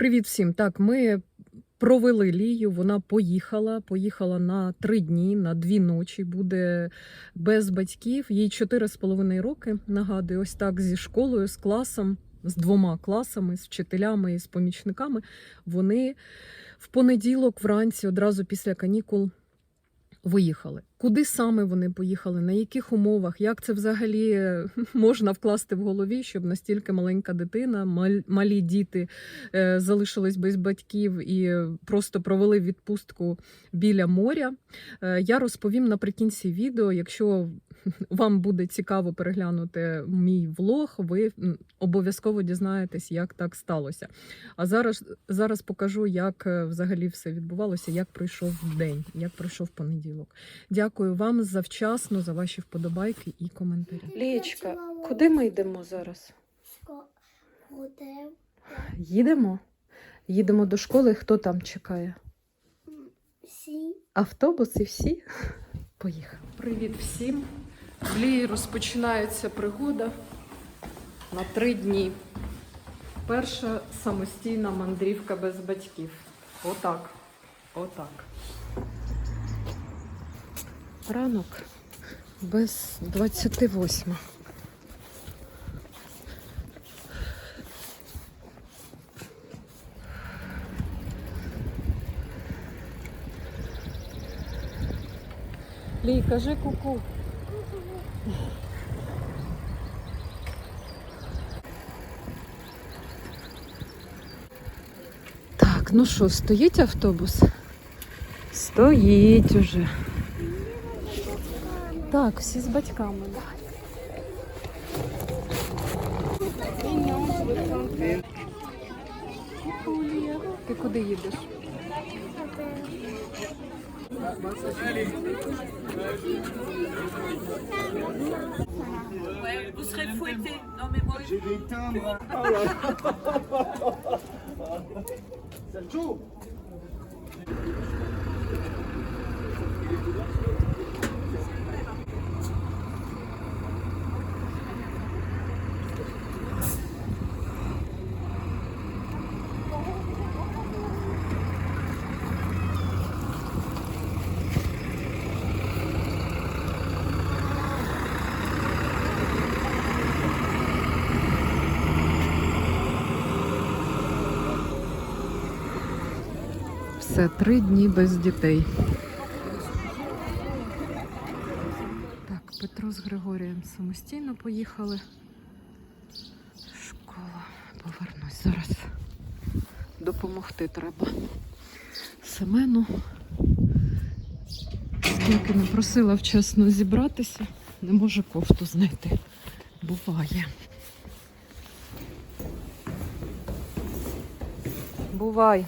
Привіт всім. Так, ми провели Лію. Вона поїхала. Поїхала на три дні, на дві ночі. Буде без батьків. Їй чотири з половиною роки. Нагадую, ось так зі школою, з класом, з двома класами, з вчителями і з помічниками. Вони в понеділок, вранці, одразу після канікул. Виїхали. Куди саме вони поїхали? На яких умовах? Як це взагалі е, можна вкласти в голові, щоб настільки маленька дитина, малі діти е, залишились без батьків і просто провели відпустку біля моря? Е, я розповім наприкінці відео. Якщо вам буде цікаво переглянути мій влог, ви обов'язково дізнаєтесь, як так сталося. А зараз, зараз покажу, як е, взагалі все відбувалося, як пройшов день, як пройшов понеділок. Дякую вам завчасно за ваші вподобайки і коментарі. Лієчка, куди ми йдемо зараз? Їдемо? Їдемо до школи. Хто там чекає? всі Автобус всі? Поїхали. Привіт всім. В Лії розпочинається пригода на три дні. Перша самостійна мандрівка без батьків. Отак. Отак. Ранок без 28. Лій, кажи ку-ку. Ну що, стоїть автобус? Стоїть уже. Так, всі з батьками. Ти куди їдеш? Vous serez fouetté. Non, mais moi. Selçuk. Все, три дні без дітей. Так, Петро з Григорієм самостійно поїхали. Школа. Повернусь зараз. Допомогти треба. Семену. Скільки не просила вчасно зібратися, не може кофту знайти. Буває. Бувай.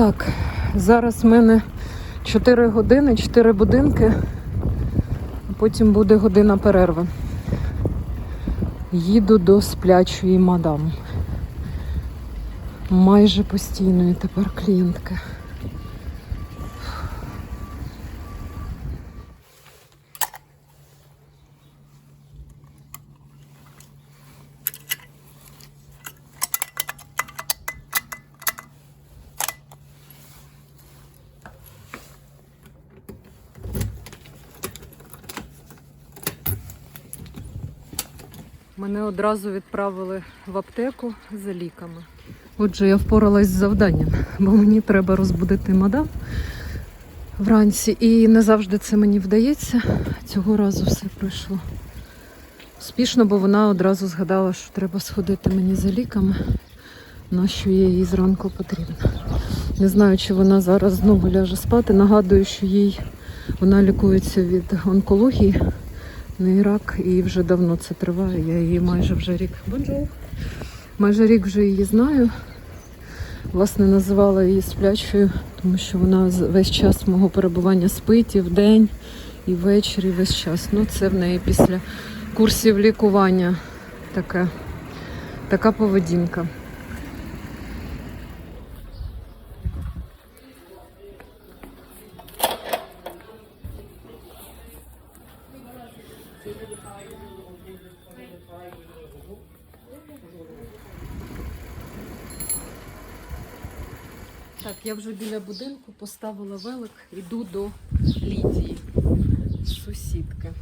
Так, зараз в мене 4 години, 4 будинки, а потім буде година перерви. Їду до сплячої мадам. Майже постійної тепер клієнтки. Мене одразу відправили в аптеку за ліками. Отже, я впоралась з завданням, бо мені треба розбудити мадам вранці. І не завжди це мені вдається. Цього разу все пройшло успішно, бо вона одразу згадала, що треба сходити мені за ліками, на що я їй зранку потрібно. Не знаю, чи вона зараз знову ляже спати. Нагадую, що їй вона лікується від онкології не рак, і вже давно це триває. Я її майже вже рік. Бонжур. Майже рік вже її знаю. Власне, називала її сплячою, тому що вона весь час мого перебування спить і вдень, і ввечері весь час. Ну, це в неї після курсів лікування така, така поведінка. Я вже біля будинку поставила велик, іду до Лідії, сусідки.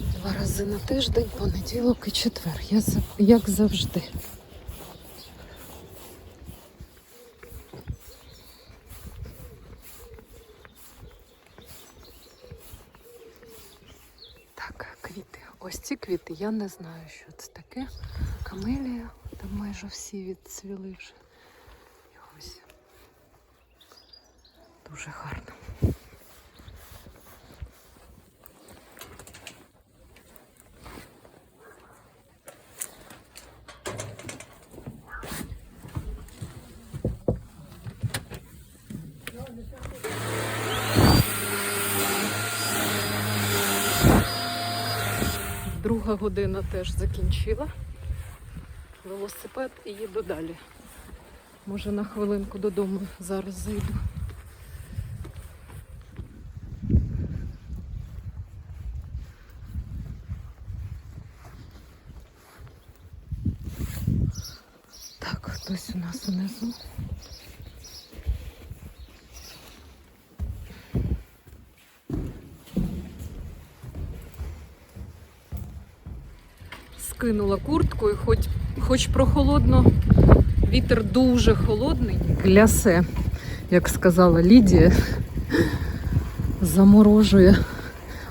Два рази на тиждень, понеділок і четвер. Я як завжди. Так, квіти. Ось ці квіти, я не знаю, що це таке. Камелія, там майже всі відцвіли вже. І ось. Дуже гарно. Друга година теж закінчила. Велосипед і їду далі. Може на хвилинку додому зараз зайду. Так, хтось у нас унизу. Скинула куртку і хоч, хоч прохолодно, вітер дуже холодний. Глясе, як сказала Лідія, заморожує.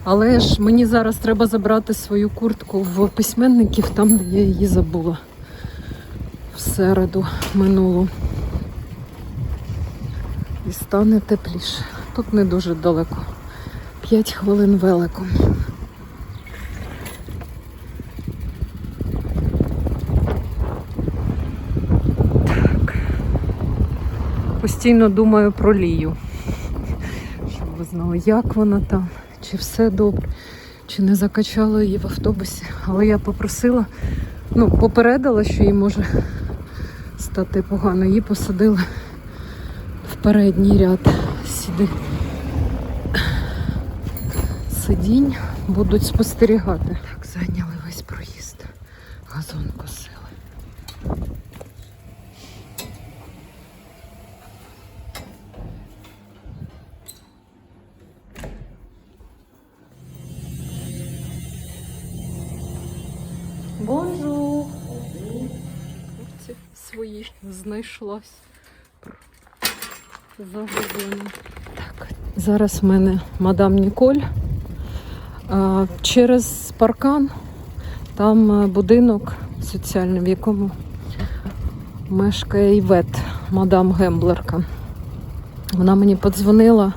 Але ж мені зараз треба забрати свою куртку в письменників, там, де я її забула середу минулу. І стане тепліше. Тут не дуже далеко. П'ять хвилин великом. Так. Постійно думаю про Лію. Щоб ви знали, як вона там, чи все добре, чи не закачала її в автобусі. Але я попросила, ну, попередила, що їй може стати погано. Її посадили в передній ряд сіди. Сидінь будуть спостерігати. Знайшлась. Загублені. Так, зараз в мене мадам Ніколь. Через паркан там е, будинок соціальний, в якому мешкає Івет, мадам Гемблерка. Вона мені подзвонила,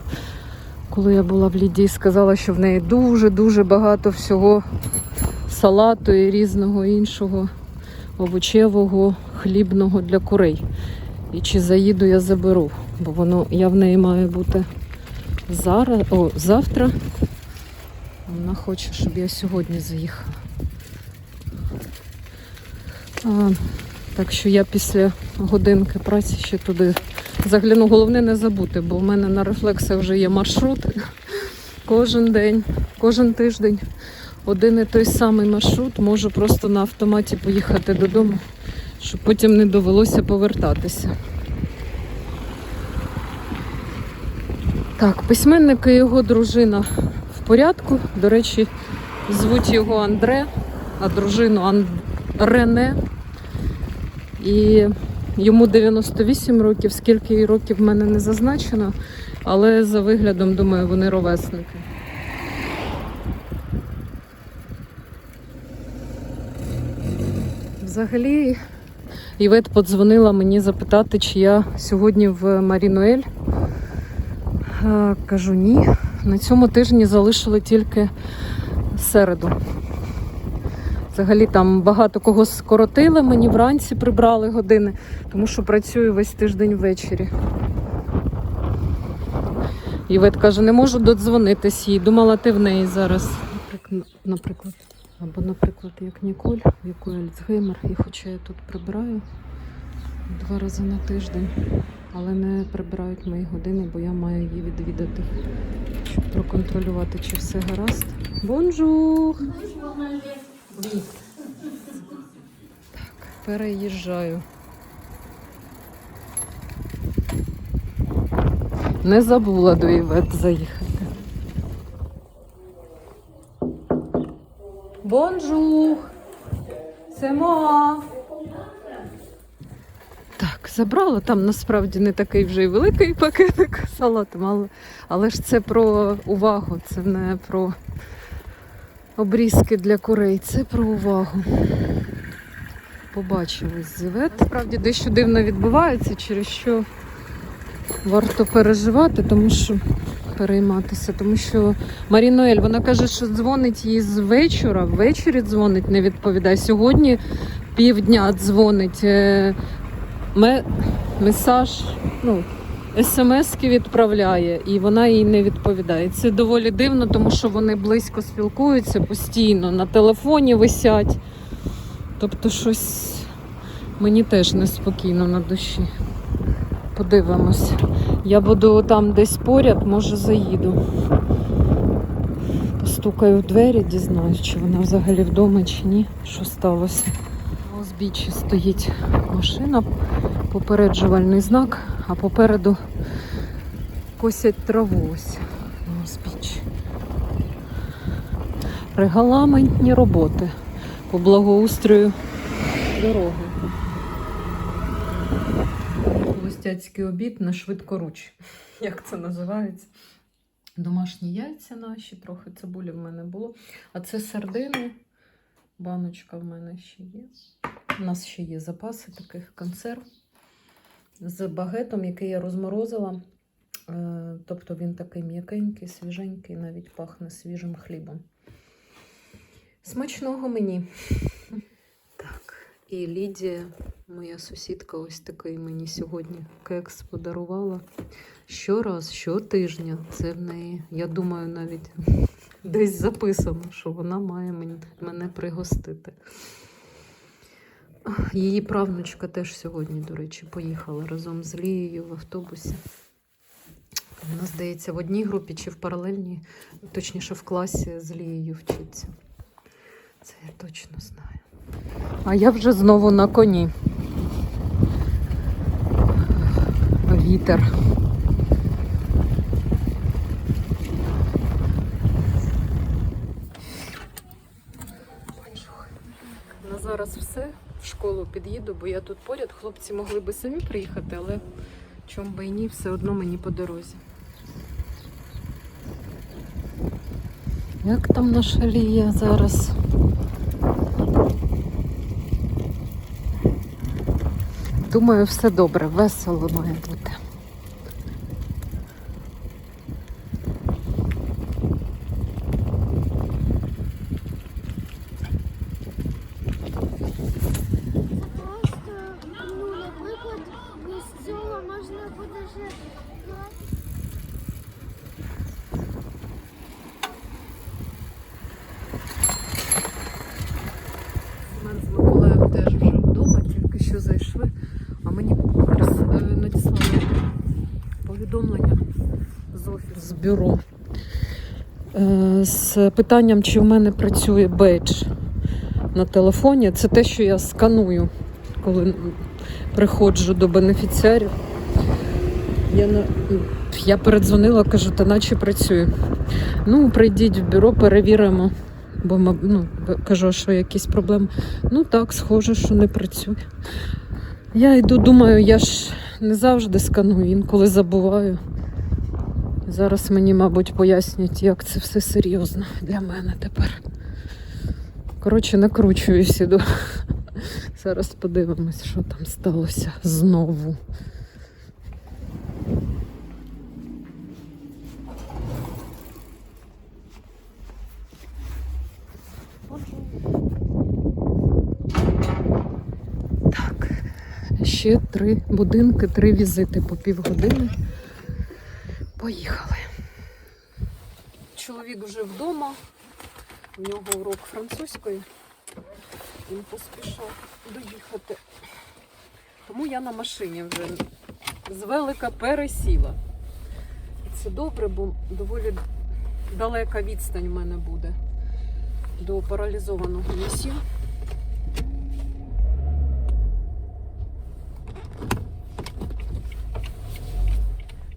коли я була в Лідії, сказала, що в неї дуже-дуже багато всього салату і різного іншого овочевого, хлібного для курей. І чи заїду я заберу, бо воно я в неї маю бути зараз, о, завтра. Вона хоче, щоб я сьогодні заїхала. А, так що я після годинки праці ще туди загляну. Головне не забути, бо в мене на рефлексах вже є маршрут. Кожен день, кожен тиждень один і той самий маршрут. Можу просто на автоматі поїхати додому, щоб потім не довелося повертатися. Так, письменник і його дружина в порядку. До речі, звуть його Андре, а дружину Ан... Рене. І йому 98 років, скільки років в мене не зазначено, але за виглядом, думаю, вони ровесники. Взагалі, Івет подзвонила мені запитати, чи я сьогодні в Марінуель. Кажу ні. На цьому тижні залишили тільки середу. Взагалі там багато кого скоротили, мені вранці прибрали години, тому що працюю весь тиждень ввечері. Івет каже, не можу додзвонитись їй. Думала, ти в неї зараз. Наприклад. Або, наприклад, як Ніколь, в якої Альцгеймер, і хоча я тут прибираю два рази на тиждень, але не прибирають мої години, бо я маю її відвідати, щоб проконтролювати, чи все гаразд. Бонжур! Так, переїжджаю. Не забула до Івет заїхати. Бонжур! Це Моа! Так, забрала. Там насправді не такий вже й великий пакетик салату, але, але ж це про увагу, це не про обрізки для курей, це про увагу. Побачились з Івет. Справді дещо дивно відбувається, через що варто переживати, тому що перейматися, тому що Марінуель, вона каже, що дзвонить їй з вечора, ввечері дзвонить, не відповідає. Сьогодні півдня дзвонить. е, Ме... Месаж, ну, смски відправляє, і вона їй не відповідає. Це доволі дивно, тому що вони близько спілкуються постійно, на телефоні висять. Тобто щось мені теж неспокійно на душі. Подивимось. Я буду там десь поряд, може заїду. Постукаю в двері, дізнаюсь, чи вона взагалі вдома, чи ні. Що сталося. На узбіччі стоїть машина, попереджувальний знак, а попереду косять траву ось на узбіччі. Регламентні роботи по благоустрою дороги. Гостяцький обід на швидкоруч. Як це називається? Домашні яйця наші, трохи цибулі в мене було. А це сардини. Баночка в мене ще є. У нас ще є запаси таких консерв з багетом, який я розморозила. Е, Тобто він такий м'якенький, свіженький, навіть пахне свіжим хлібом. Смачного мені. І Лідія, моя сусідка, ось такий мені сьогодні кекс подарувала. Щораз, щотижня. Це в неї, я думаю, навіть десь записано, що вона має мене пригостити. Її правнучка теж сьогодні, до речі, поїхала разом з Лією в автобусі. Вона, здається, в одній групі чи в паралельній, точніше, в класі з Лією вчиться. Це я точно знаю. А я вже знову на коні. Вітер. На зараз все. В школу під'їду, бо я тут поряд. Хлопці могли би самі приїхати, але чом би і ні, все одно мені по дорозі. Як там наша Лія зараз? Думаю, все добре, весело має бути. Просто, ну, наприклад, без цього можна буде ще Семен з Миколаєм теж вже вдома, тільки що зайшли, а мені прис- е, надіслали повідомлення з офісу з бюро Е, з питанням, чи в мене працює бейдж на телефоні. Це те, що я сканую, коли приходжу до бенефіціарів. Я, на... я передзвонила, кажу, та наче працює. Ну, прийдіть в бюро, перевіримо. Бо ну, кажу, що якісь проблеми. Ну так, схоже, що не працює. Я йду, думаю, я ж не завжди сканую, інколи забуваю. Зараз мені, мабуть, пояснять, як це все серйозно для мене тепер. Коротше, накручуюсь іду. Зараз подивимось, що там сталося знову. Так, ще три будинки, три візити по півгодини. Поїхали. Чоловік вже вдома. У нього урок французької. Він поспішав доїхати. Тому я на машині вже з велика пересіла. І це добре, бо доволі далека відстань в мене буде до паралізованого місця.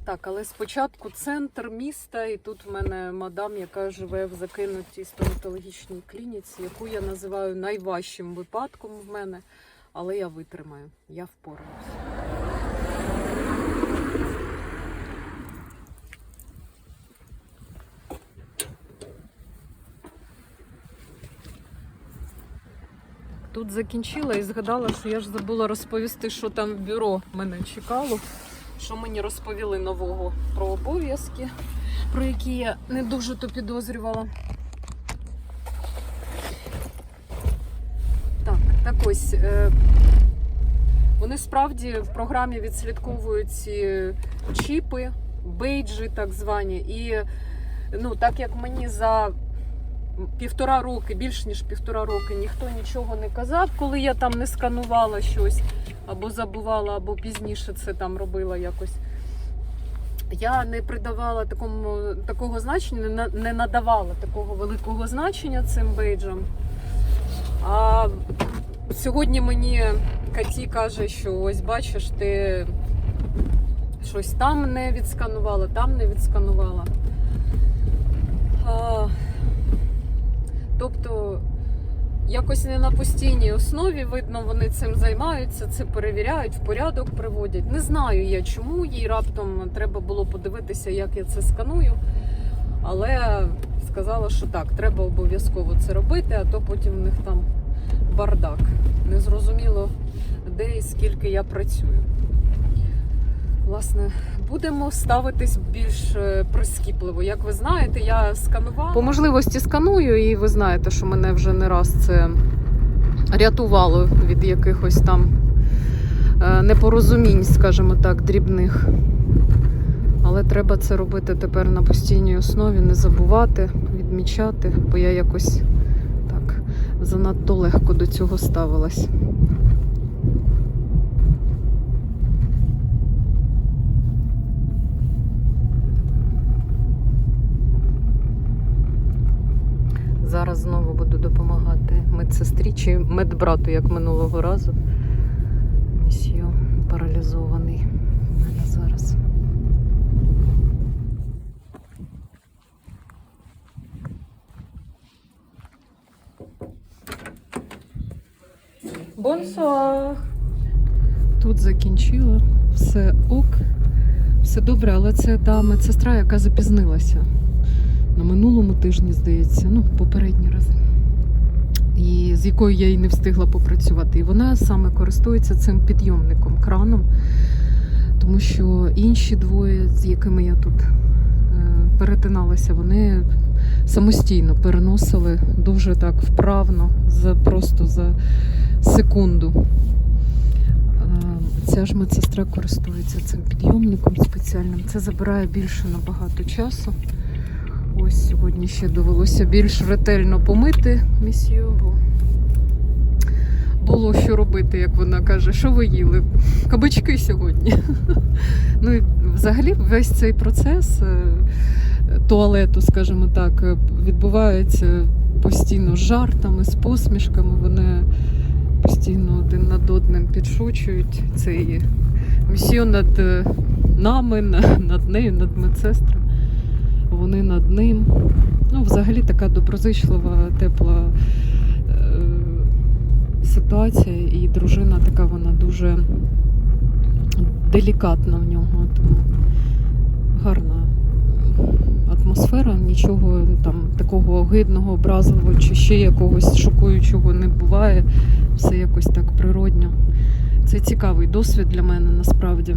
Так, але спочатку центр міста, і тут в мене мадам, яка живе в закинутій стоматологічній клініці, яку я називаю найважчим випадком в мене. Але я витримаю, я впораюсь. Тут закінчила і згадала, що я ж забула розповісти, що там в бюро мене чекало. Що мені розповіли нового про обов'язки, про які я не дуже то підозрювала. Так, так ось. Е, вони справді в програмі відслідковують ці чіпи, бейджі так звані. І ну, так як мені за півтора роки, більш ніж півтора роки, ніхто нічого не казав, коли я там не сканувала щось або забувала, або пізніше це там робила якось. Я не придавала такому, такого значення, не надавала такого великого значення цим бейджам. А сьогодні мені Каті каже, що ось бачиш, ти щось там не відсканувала, там не відсканувала. А, тобто, якось не на постійній основі, видно, вони цим займаються, це перевіряють, в порядок приводять. Не знаю я чому, їй раптом треба було подивитися, як я це сканую. Але сказала, що так, треба обов'язково це робити, а то потім в них там бардак. Незрозуміло, де і скільки я працюю. Власне, будемо ставитись більш е, прискіпливо. Як ви знаєте, я сканувала. По можливості сканую, і ви знаєте, що мене вже не раз це рятувало від якихось там е, непорозумінь, скажімо так, дрібних. Але треба це робити тепер на постійній основі, не забувати, відмічати, бо я якось так занадто легко до цього ставилась. Зараз знову буду допомагати медсестрі чи медбрату, як минулого разу. Місьо паралізований у мене зараз. Бонсуар! Тут закінчила, все ок, все добре, але це та медсестра, яка запізнилася на минулому тижні, здається, ну, попередні рази. І з якою я і не встигла попрацювати. І вона саме користується цим підйомником, краном, тому що інші двоє, з якими я тут е, перетиналася, вони самостійно переносили дуже так вправно, за, просто за секунду. Е, Ця ж медсестра користується цим підйомником спеціальним. Це забирає більше набагато часу. Ось сьогодні ще довелося більш ретельно помити місію, бо було що робити, як вона каже, що ви їли? Кабачки сьогодні. Ну і взагалі весь цей процес е, туалету, скажімо так, відбувається постійно з жартами, з посмішками. Вони постійно один над одним підшучують. Це і місіо над е, нами, над нею, над медсестрами. Вони над ним. Ну, взагалі така доброзичлива, тепла е, ситуація, і дружина така вона дуже делікатна в нього. Тому гарна атмосфера, нічого там такого огидного, образливого чи ще якогось шокуючого не буває. Все якось так природньо. Це цікавий досвід для мене насправді.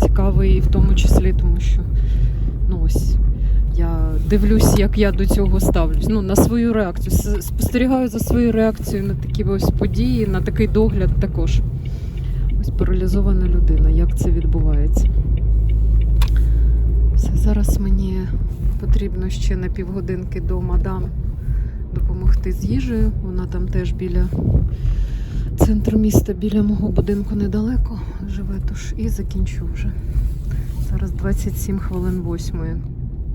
Цікавий в тому числі, тому що ну ось дивлюсь, як я до цього ставлюсь. Ну, на свою реакцію. Спостерігаю за своєю реакцією на такі ось події, на такий догляд також. Ось паралізована людина, як це відбувається. Все, зараз мені потрібно ще на півгодинки до мадам допомогти з їжею. Вона там теж біля центру міста, біля мого будинку недалеко живе, тож і закінчу вже. Зараз 27 хвилин восьмої.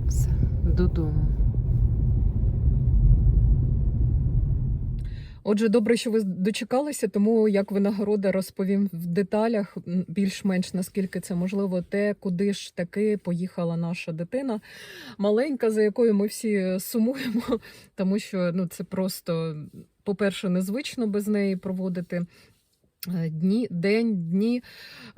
Все, додому. Отже, добре, що ви дочекалися, тому як винагорода розповім в деталях, більш-менш наскільки це можливо, те, куди ж таки поїхала наша дитина маленька, за якою ми всі сумуємо, тому що ну це просто, по-перше, незвично без неї проводити. Е, Дні, день, дні,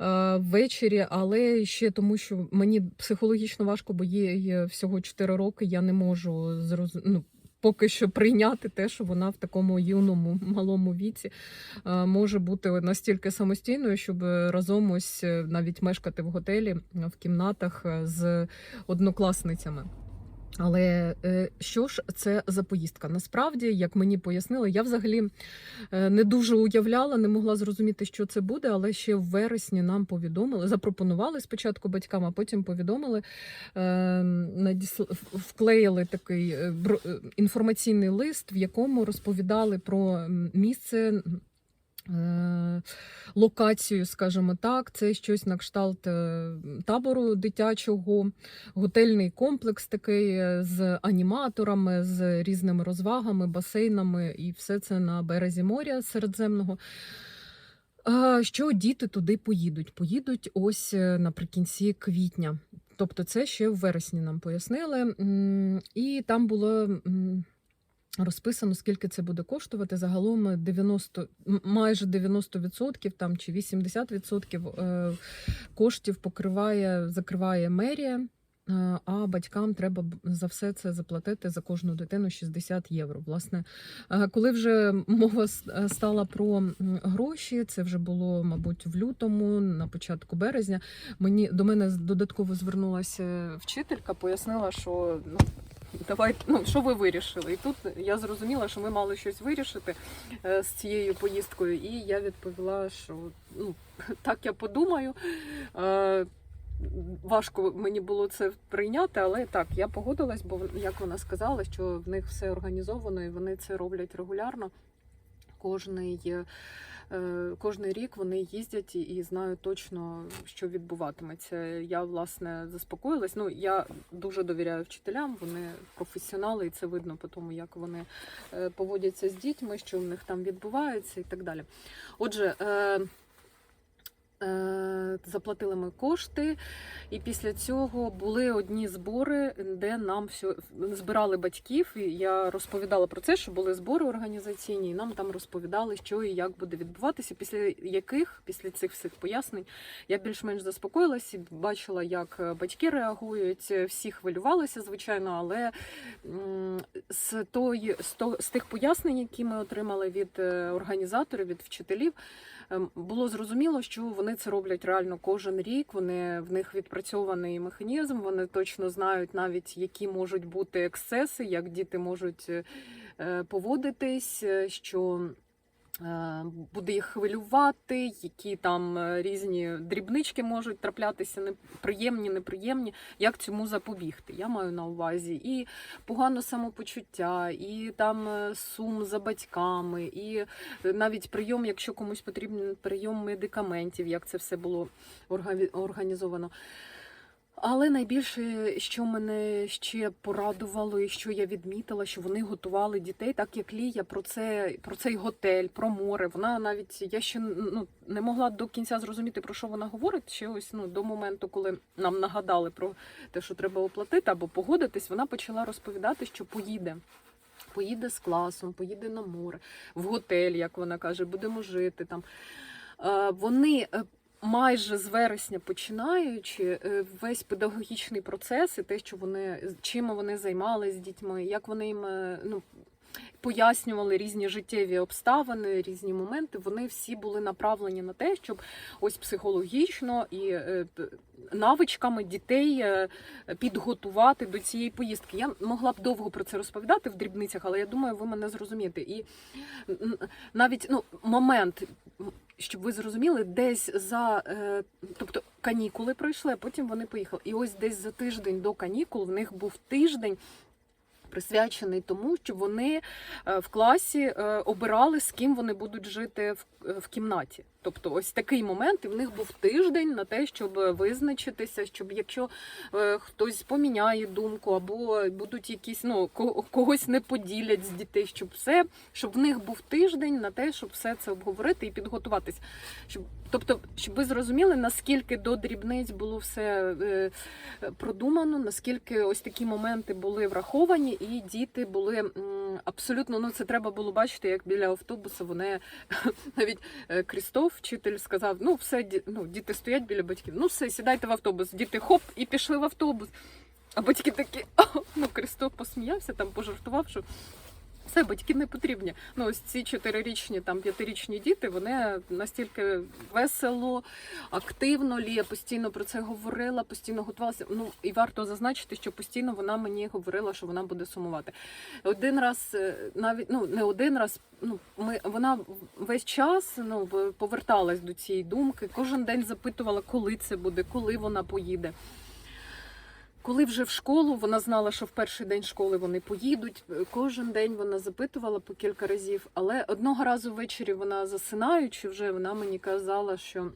е, ввечері, але ще тому, що мені психологічно важко, бо є, всього 4 роки. Я не можу зроз... ну, поки що прийняти те, що вона в такому юному малому віці е, може бути настільки самостійною, щоб разом ось навіть мешкати в готелі в кімнатах з однокласницями. Але е, що ж це за поїздка? Насправді, як мені пояснили, я взагалі е, не дуже уявляла, не могла зрозуміти, що це буде, але ще в вересні нам повідомили, запропонували спочатку батькам, а потім повідомили, е, вклеїли такий інформаційний лист, в якому розповідали про місце. Е, Локацію, скажімо так, це щось на кшталт е, табору дитячого, готельний комплекс такий е, з аніматорами, з різними розвагами, басейнами, і все це на березі моря Середземного. Що діти туди поїдуть? Поїдуть ось наприкінці квітня. Тобто, це ще в вересні нам пояснили. І там було. Розписано, скільки це буде коштувати. Загалом 90, майже 90% там, чи 80% е, коштів покриває, закриває мерія, е, а батькам треба за все це заплатити за кожну дитину 60 євро. Власне, е, коли вже мова стала про гроші, це вже було, мабуть, в лютому, на початку березня. Мені до мене додатково звернулася вчителька, пояснила, що ну. Давай, ну що ви вирішили? І тут я зрозуміла, що ми мали щось вирішити е, з цією поїздкою, і я відповіла, що ну так я подумаю. Е, Важко мені було це прийняти, але так, я погодилась, бо як вона сказала, що в них все організовано і вони це роблять регулярно. Кожний, е, кожний рік вони їздять і, знають точно, що відбуватиметься. Я власне заспокоїлась. Ну я дуже довіряю вчителям, вони професіонали, і це видно по тому, як вони е, поводяться з дітьми, що в них там відбувається, і так далі. Отже. Е, Е, Заплатили ми кошти, і після цього були одні збори, де нам все збирали батьків. І я розповідала про це, що були збори організаційні, і нам там розповідали, що і як буде відбуватися. Після яких, після цих всіх пояснень, я більш-менш заспокоїлася, бачила, як батьки реагують. Всі хвилювалися, звичайно, але з тої з, з тих пояснень, які ми отримали від е, організаторів, від вчителів. Ем, Було зрозуміло, що вони це роблять реально кожен рік. Вони в них відпрацьований механізм. Вони точно знають навіть, які можуть бути ексцеси, як діти можуть е, поводитись, е, що буде їх хвилювати, які там е, різні дрібнички можуть траплятися, неприємні, неприємні. Як цьому запобігти? Я маю на увазі і погане самопочуття, і там е, сум за батьками, і навіть прийом, якщо комусь потрібен прийом медикаментів, як це все було організовано. Але найбільше, що мене ще порадувало, і що я відмітила, що вони готували дітей, так як Лія про це про цей готель, про море. Вона навіть я ще ну не могла до кінця зрозуміти про що вона говорить. Ще ось ну до моменту, коли нам нагадали про те, що треба оплатити або погодитись, вона почала розповідати, що поїде. Поїде з класом, поїде на море, в готель, як вона каже, будемо жити там. Е, Вони е, майже з вересня починаючи е, весь педагогічний процес і те, що вони чим вони займалися з дітьми, як вони їм е, ну. Пояснювали різні життєві обставини, різні моменти. Вони всі були направлені на те, щоб ось психологічно і е, навичками дітей е, підготувати до цієї поїздки. Я могла б довго про це розповідати в дрібницях, але я думаю, ви мене зрозумієте. І навіть ну, момент, щоб ви зрозуміли, десь за е, тобто канікули пройшли, а потім вони поїхали. І ось десь за тиждень до канікул в них був тиждень. Присвячений тому, що вони е, в класі е, обирали, з ким вони будуть жити в, кімнаті. Тобто, ось такий момент, і в них був тиждень на те, щоб визначитися, щоб якщо е, хтось поміняє думку, або будуть якісь ну когось не поділять з дітей, щоб все, щоб в них був тиждень на те, щоб все це обговорити і підготуватись. Щоб, тобто, щоб ви зрозуміли, наскільки до дрібниць було все продумано, наскільки ось такі моменти були враховані, і діти були абсолютно, ну це треба було бачити, як біля автобуса вони навіть Крістов, вчитель, сказав: ну все, ну, діти стоять біля батьків, ну все, сідайте в автобус. Діти хоп і пішли в автобус. А батьки такі, ну Крістов посміявся, там пожартував, що. Все, батьки не потрібні. Ну, ось ці чотирирічні, там п'ятирічні діти, вони настільки весело, активно. Лія постійно про це говорила, постійно готувалася. Ну і варто зазначити, що постійно вона мені говорила, що вона буде сумувати. Один раз, е, навіть ну не один раз. Ну ми вона весь час ну поверталась до цієї думки. Кожен день запитувала, коли це буде, коли вона поїде. Коли вже в школу, вона знала, що в перший день школи вони поїдуть. Кожен день вона запитувала по кілька разів, але одного разу ввечері вона засинаючи, вже вона мені казала, що.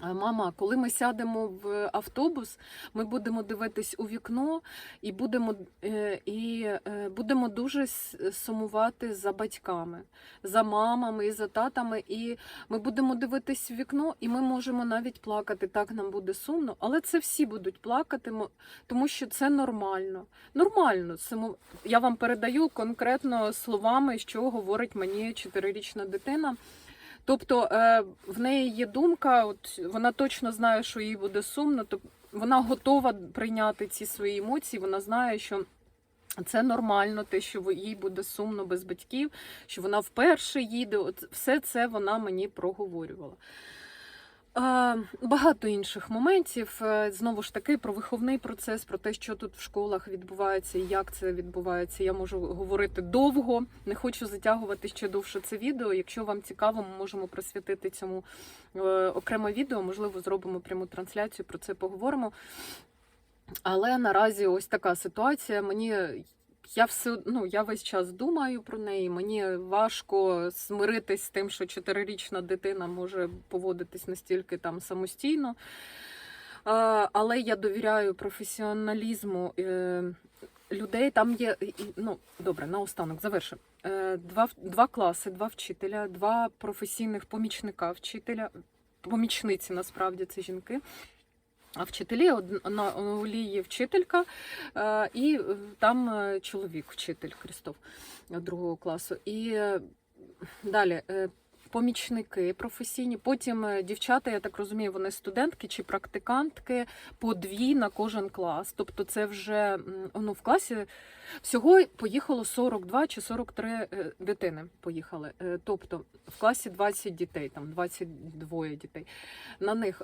«А, Мама, коли ми сядемо в автобус, ми будемо дивитись у вікно і будемо, е, і е, будемо дуже сумувати за батьками, за мамами і за татами. І ми будемо дивитись в вікно, і ми можемо навіть плакати. Так нам буде сумно, але це всі будуть плакати, тому що це нормально. Нормально. Само- Я вам передаю конкретно словами, що говорить мені чотирирічна дитина. Тобто е, в неї є думка, от вона точно знає, що їй буде сумно, тобто вона готова прийняти ці свої емоції. Вона знає, що це нормально, те, що їй буде сумно без батьків, що вона вперше їде. От все це вона мені проговорювала. Багато інших моментів. Е, Знову ж таки, про виховний процес, про те, що тут в школах відбувається і як це відбувається. Я можу говорити довго, не хочу затягувати ще довше це відео. Якщо вам цікаво, ми можемо присвятити цьому е, окреме відео. Можливо, зробимо пряму трансляцію, про це поговоримо. Але наразі ось така ситуація. Мені я все ну, я весь час думаю про неї. Мені важко смиритись з тим, що чотирирічна дитина може поводитись настільки там самостійно. Але я довіряю професіоналізму е, людей. Там є ну добре, наостанок завершу. Е, Два, два класи, два вчителя, два професійних помічника вчителя, помічниці насправді це жінки. Вчителі одна у Лії вчителька, е, і е, там е, чоловік, вчитель Крістов е, другого класу. І далі помічники професійні. Потім е, дівчата, я так розумію, вони студентки чи практикантки по дві на кожен клас. Тобто, це вже ну, в класі всього поїхало 42 чи 43 е, дитини. Поїхали. Е, Тобто в класі 20 дітей, там 22 дітей. На них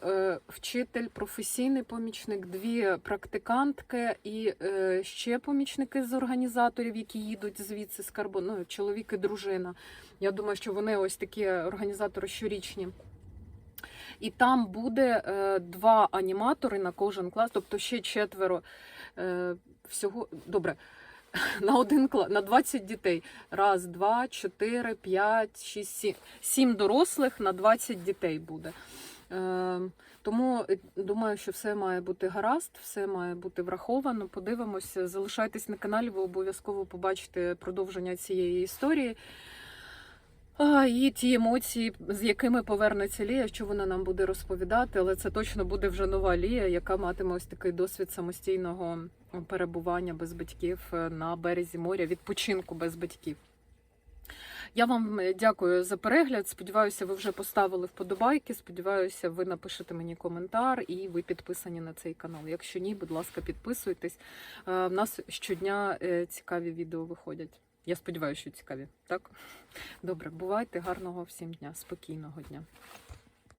вчитель, професійний помічник, дві практикантки і ще помічники з організаторів, які їдуть звідси з Карбон, ну, чоловік і дружина. Я думаю, що вони ось такі організатори щорічні. І там буде е, два аніматори на кожен клас, тобто ще четверо е, всього. Добре. На один клас, на 20 дітей. Раз, два, чотири, п'ять, шість, сім. Сім дорослих на 20 дітей буде. Е, тому е, думаю, що все має бути гаразд, все має бути враховано. Подивимося. Залишайтесь на каналі, ви обов'язково побачите продовження цієї історії. А, і ті емоції, з якими повернеться Лія, що вона нам буде розповідати, але це точно буде вже нова Лія, яка матиме ось такий досвід самостійного перебування без батьків е, на березі моря, відпочинку без батьків. Я вам е, дякую за перегляд. Сподіваюся, ви вже поставили вподобайки. Сподіваюся, ви напишете мені коментар і ви підписані на цей канал. Якщо ні, будь ласка, підписуйтесь. Е, В нас щодня е, цікаві відео виходять. Я сподіваюся, що цікаві. Так? Добре, бувайте, гарного всім дня, спокійного дня.